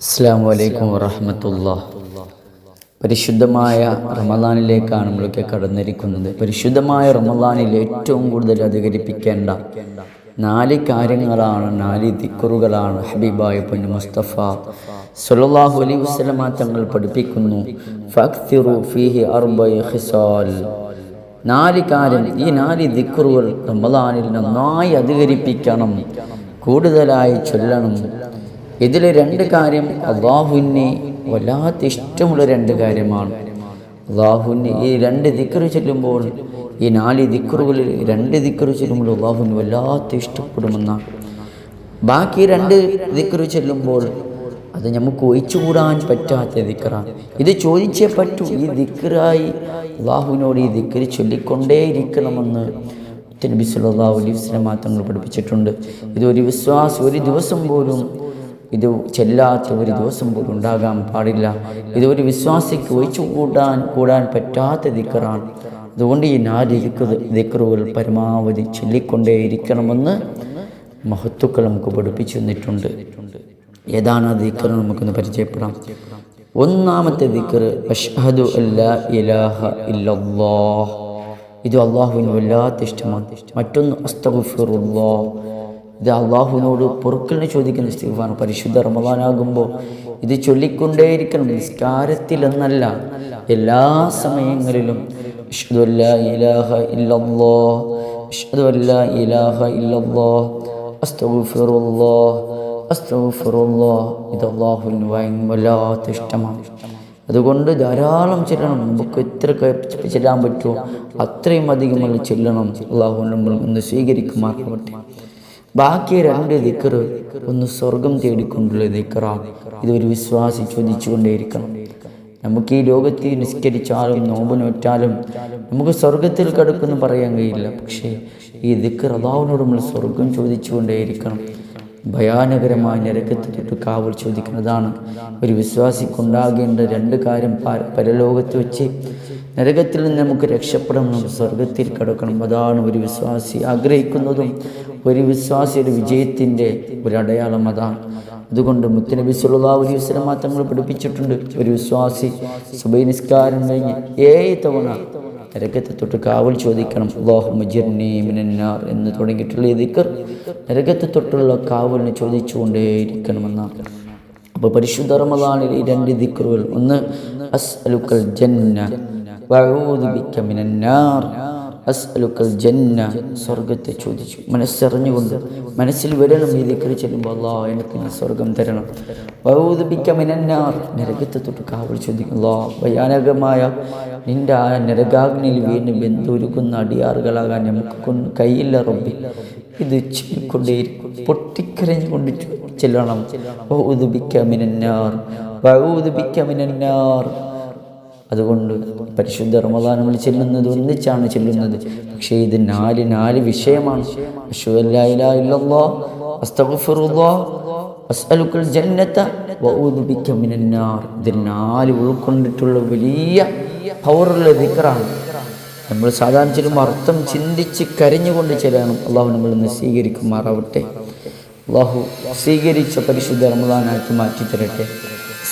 അസ്സാം വലൈക്കും വറഹമത്തുള്ള പരിശുദ്ധമായ റമദാനിലേക്കാണ് നമ്മളൊക്കെ കടന്നിരിക്കുന്നത്. പരിശുദ്ധമായ റമദാനിൽ ഏറ്റവും കൂടുതൽ അധികരിപ്പിക്കേണ്ട നാല് കാര്യങ്ങളാണ് നാല് ദിക്കറുകളാണ് ഹബീബായ പൊന്നു മുസ്തഫ സല്ലല്ലാഹു അലൈ വസ്ലമ തങ്ങൾ പഠിപ്പിക്കുന്നു. നാല് കാര്യം ഈ നാല് ദിക്കറുകൾ റമദാനിൽ നന്നായി അധികരിപ്പിക്കണം. കൂടുതലായി ചൊല്ലണം. ഇതിൽ രണ്ട് കാര്യം അള്ളാഹുവിനെ വല്ലാത്ത ഇഷ്ടമുള്ള രണ്ട് കാര്യമാണ്. അള്ളാഹുവിന് ഈ രണ്ട് ദിക്കറ് ചെല്ലുമ്പോൾ ഈ നാല് ദിക്കറുകളിൽ രണ്ട് ദിക്കറ് ചെല്ലുമ്പോൾ അള്ളാഹുവിന് വല്ലാത്ത ഇഷ്ടപ്പെടുമെന്നാണ് ബാക്കി രണ്ട് ദിക്കറ് ചെല്ലുമ്പോൾ അത് നമുക്ക് ഒഴിച്ചുകൂടാൻ പറ്റാത്ത ദിക്കറാണ് ഇത് ചോദിച്ചേ പറ്റൂ ഈ ദിക്കറായി അള്ളാഹുവിനോട് ഈ ദിക്കറ് ചൊല്ലിക്കൊണ്ടേയിരിക്കണമെന്ന് നബി സല്ലല്ലാഹു അലൈഹി വസല്ലം തങ്ങൾ പഠിപ്പിച്ചിട്ടുണ്ട്. ഇത് ഒരു വിശ്വാസം ഒരു ദിവസം പോലും ഇത് ചെല്ലാത്ത ഒരു ദിവസം പോലും ഉണ്ടാകാൻ പാടില്ല. ഇത് ഒരു വിശ്വാസിക്ക് ഒഴിച്ചു കൂടാൻ കൂടാൻ പറ്റാത്ത ദിക്കറാണ്. അതുകൊണ്ട് ഈ നാല് ദിക്കറുകൾ പരമാവധി ചൊല്ലിക്കൊണ്ടേയിരിക്കണമെന്ന് മഹത്തുക്കൾ നമുക്ക് പഠിപ്പിച്ചു തന്നിട്ടുണ്ട്. ഏതാണ് ആ ദിക്കർ നമുക്കൊന്ന് പരിചയപ്പെടാം. ഒന്നാമത്തെ ദിക്കർ അഷ്ഹദു അല്ലാ ഇലാഹ ഇല്ലല്ലാഹ്. ഇത് അള്ളാഹുവിന് വല്ലാത്ത ഇഷ്ടമാണ്. മറ്റൊന്ന് അസ്തഗുഫിറുല്ലാ ഇത് അള്ളാഹുവിനോട് പൊറുക്കലിന് ചോദിക്കുന്ന ഇസ്തിഗ്ഫാർ പരിശുദ്ധ റമദാനാകുമ്പോൾ ഇത് ചൊല്ലിക്കൊണ്ടേയിരിക്കണം. നിസ്കാരത്തിലെന്നല്ല എല്ലാ സമയങ്ങളിലും ഇഷ്ടമാണ്. അതുകൊണ്ട് ധാരാളം ചെല്ലണം. നമുക്ക് എത്ര ചെല്ലാൻ പറ്റുമോ? അത്രയും അധികം ചെല്ലണം. അള്ളാഹു നമ്മൾ സ്വീകരിക്കുമാറാവട്ടെ. ബാക്കി രണ്ട് ദിക്കറ് ഒന്ന് സ്വർഗം തേടിക്കൊണ്ടുള്ള ദിക്കറാണ് ഇതൊരു വിശ്വാസി ചോദിച്ചുകൊണ്ടേയിരിക്കണം. നമുക്ക് ഈ ലോകത്തിൽ നിസ്കരിച്ചാലും നോമ്പ് നോറ്റാലും നമുക്ക് സ്വർഗത്തിൽ കടക്കുമെന്ന് പറയാൻ കഴിയില്ല. പക്ഷേ ഈ ദിക്കർ അതാവിനോട് നമ്മൾ സ്വർഗം ചോദിച്ചുകൊണ്ടേയിരിക്കണം. ഭയാനകരമായ നരകത്തെ തൊട്ട് കാവൽ ചോദിക്കുന്നതാണ്. ഒരു വിശ്വാസിക്കുണ്ടാകേണ്ട രണ്ട് കാര്യം പരലോകത്ത് വെച്ച് നരകത്തിൽ നിന്ന് നമുക്ക് രക്ഷപ്പെടണം സ്വർഗത്തിൽ കിടക്കണം. അതാണ് ഒരു വിശ്വാസി ആഗ്രഹിക്കുന്നതും ഒരു വിശ്വാസി ഒരു വിജയത്തിന്റെ ഒരു അടയാളം അതാണ്. അതുകൊണ്ട് മുത്തനബി സല്ലല്ലാഹു അലൈഹി വസല്ലമ തങ്ങൾ പഠിപ്പിച്ചിട്ടുണ്ട്. ഒരു വിശ്വാസി സുബൈ നിസ്കാരം കഴിഞ്ഞ് ഏഴ് തവണ നരകത്തെ തൊട്ട് കാവൽ ചോദിക്കണം. അള്ളാഹു മുജിർനീമിനാർ എന്ന് തുടങ്ങിയിട്ടുള്ള ദിക്കർ നരകത്തെ തൊട്ടുള്ള കാവലിനെ ചോദിച്ചുകൊണ്ടേയിരിക്കണമെന്നാണ്. അപ്പോൾ പരിശുദ്ധ ഈ രണ്ട് ദിക്കറുകൾ ഒന്ന് അസ് അലുക്കൽ ജന്ന അസ്അലുക്കൽ ജന്ന. സ്വർഗത്തെ ചോദിച്ചു. മനസ്സറിഞ്ഞുകൊണ്ട് മനസ്സിൽ വരണം ഈ ദിക്കറി ചെല്ലുമ്പോൾ അള്ളാഹ് എനിക്ക് നീ സ്വർഗം തരണം. വൗദിപ്പിക്ക മിനന്നാർ നരകത്തെ തൊട്ട് കാവൽ ചോദിക്കും അള്ളാഹ് ഭയാനകമായ നിന്റെ ആ നരകാഗ്നിയിൽ വീണ് ബന്ധുരുക്കുന്ന അടിയാറുകളാകാൻ നമുക്ക് കൊണ്ട് കയ്യില്ല റബ്ബി. ഇത് ചൊല്ലിക്കൊണ്ടേയിരിക്കും പൊട്ടിക്കരഞ്ഞുകൊണ്ട് ചെല്ലണം. മിനന്നാർ മിനന്നാർ അതുകൊണ്ട് പരിശുദ്ധ റമദാൻ നമ്മൾ ചെല്ലുന്നത് ഒന്നിച്ചാണ് ചെല്ലുന്നത്. പക്ഷേ ഇത് നാല് നാല് വിഷയമാണ്. അസ്അലുക്കൽ ജന്നത്ത മിനന്നാർ ഇത് നാല് ഉൾക്കൊണ്ടിട്ടുള്ള വലിയ പവറുള്ള ദിക്കറാണ് നമ്മൾ സാധാരണ ചെല്ലുമ്പോൾ അർത്ഥം ചിന്തിച്ച് കരഞ്ഞുകൊണ്ട് ചെല്ലണം. അള്ളാഹു നമ്മൾ ഇന്ന് സ്വീകരിക്കുമാറാവട്ടെ അള്ളാഹു സ്വീകരിച്ച പരിശുദ്ധ റമദാനാക്കി മാറ്റി തരട്ടെ